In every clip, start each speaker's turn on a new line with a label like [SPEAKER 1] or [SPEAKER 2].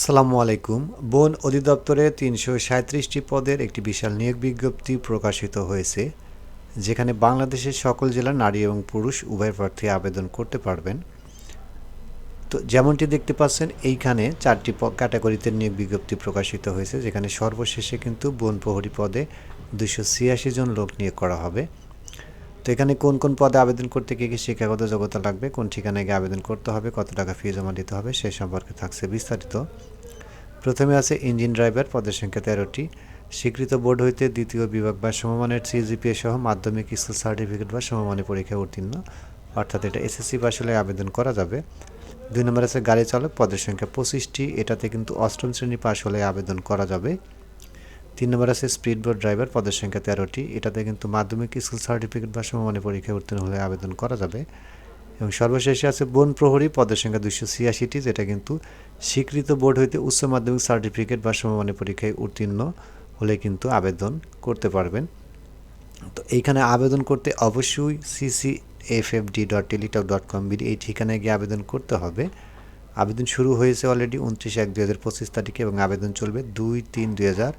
[SPEAKER 1] আসসালামু আলাইকুম। বন অধিদপ্তরে তিনশো সাঁত্রিশটি পদের একটি বিশাল নিয়োগ বিজ্ঞপ্তি প্রকাশিত হয়েছে, যেখানে বাংলাদেশের সকল জেলার নারী এবং পুরুষ উভয় প্রার্থী আবেদন করতে পারবেন। তো যেমনটি দেখতে পাচ্ছেন, এইখানে চারটি ক্যাটাগরিতে নিয়োগ বিজ্ঞপ্তি প্রকাশিত হয়েছে, যেখানে সর্বশেষে কিন্তু বন প্রহরী পদে দুশো ছিয়াশি জন লোক নিয়োগ করা হবে। তো এখানে কোন কোন পদে আবেদন করতে গিয়ে কি শিক্ষাগত যোগ্যতা লাগবে, কোন ঠিকানায় গিয়ে আবেদন করতে হবে, কত টাকা ফি জমা দিতে হবে, সে সম্পর্কে থাকছে বিস্তারিত। প্রথমে আছে ইঞ্জিন ড্রাইভার পদের সংখ্যা তেরোটি। স্বীকৃত বোর্ড হইতে দ্বিতীয় বিভাগ বা সমমানের সিজিপিএ সহ মাধ্যমিক স্কুল সার্টিফিকেট বা সমমানের পরীক্ষায় উত্তীর্ণ। অর্থাৎ এটা এসএসসি পাশ হলে আবেদন করা যাবে। দুই নম্বর আছে গাড়ি চালক, পদের সংখ্যা পঁচিশটি। এটাতে কিন্তু অষ্টম শ্রেণি পাশ হলে আবেদন করা যাবে। তিন নম্বর আছে স্পিড বোর্ড ড্রাইভার, পদের সংখ্যা তেরোটি। এটাতে কিন্তু মাধ্যমিক স্কুল সার্টিফিকেট বা সমমানের পরীক্ষায় উত্তীর্ণ হলে আবেদন করা যাবে। এবং সর্বশেষে আছে বন প্রহরী, পদের সংখ্যা দুশো ছিয়াশিটি, যেটা কিন্তু স্বীকৃত বোর্ড হইতে উচ্চ মাধ্যমিক সার্টিফিকেট বা সমমানের পরীক্ষায় উত্তীর্ণ হলে কিন্তু আবেদন করতে পারবেন। তো এইখানে আবেদন করতে অবশ্যই C C F F D dot Teletalk dot com BD এই ঠিকানায় গিয়ে আবেদন করতে হবে। আবেদন শুরু হয়েছে অলরেডি উনত্রিশ এক দুই হাজার পঁচিশ তারিখে এবং আবেদন চলবে দুই তিন দুই হাজার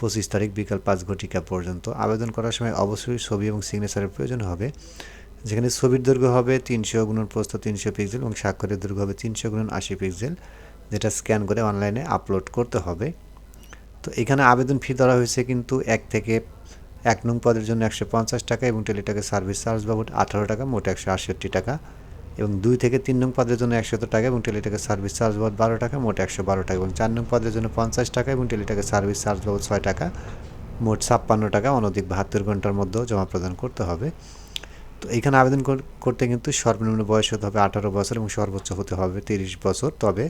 [SPEAKER 1] পঁচিশ তারিখ বিকাল পাঁচ ঘটিকা পর্যন্ত আবেদন করার সময় অবশ্যই ছবি এবং সিগনেচারের প্রয়োজন হবে। যেখানে ছবির দৈর্ঘ্য হবে তিনশো গুণন প্রস্থ তিনশো পিক্সেল এবং স্বাক্ষরের দৈর্ঘ্য হবে তিনশো গুণন আশি পিক্সেল যেটা স্ক্যান করে অনলাইনে আপলোড করতে হবে। তো এখানে আবেদন ফি ধরা হয়েছে কিন্তু এক থেকে এক নং পদের জন্য একশো পঞ্চাশ টাকা এবং টেলিটাকে সার্ভিস চার্জ বাবদ আঠারো টাকা, মোট একশো আটষট্টি টাকা। এবং দুই থেকে তিন নং পদের জন্য একশত টাকা এবং টেলিটাকে সার্ভিস চার্জ বাবদ বারো টাকা, মোট একশো বারো টাকা এবং চার নং পদের জন্য পঞ্চাশ টাকা এবং টেলিটাকে সার্ভিস চার্জ বাবদ ছয় টাকা, মোট ছাপ্পান্ন টাকা, অনধিক বাহাত্তর ঘণ্টার মধ্যেও জমা প্রদান করতে হবে। তো এইখানে আবেদন করতে কিন্তু সর্বনিম্ন বয়স হতে হবে আঠারো বছর এবং সর্বোচ্চ হতে হবে তিরিশ বছর। তবে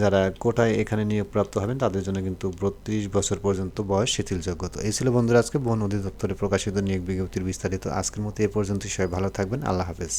[SPEAKER 1] যারা কোটায় এখানে নিয়োগপ্রাপ্ত হবেন, তাদের জন্য কিন্তু বত্রিশ বছর পর্যন্ত বয়স শিথিলযোগ্য তো এই ছিল বন্ধুরা আজকে বন অধিদপ্তরে প্রকাশিত নিয়োগ বিজ্ঞপ্তির বিস্তারিত। আজকের মতো এ পর্যন্ত সবাই ভালো থাকবেন। আল্লাহ হাফেজ।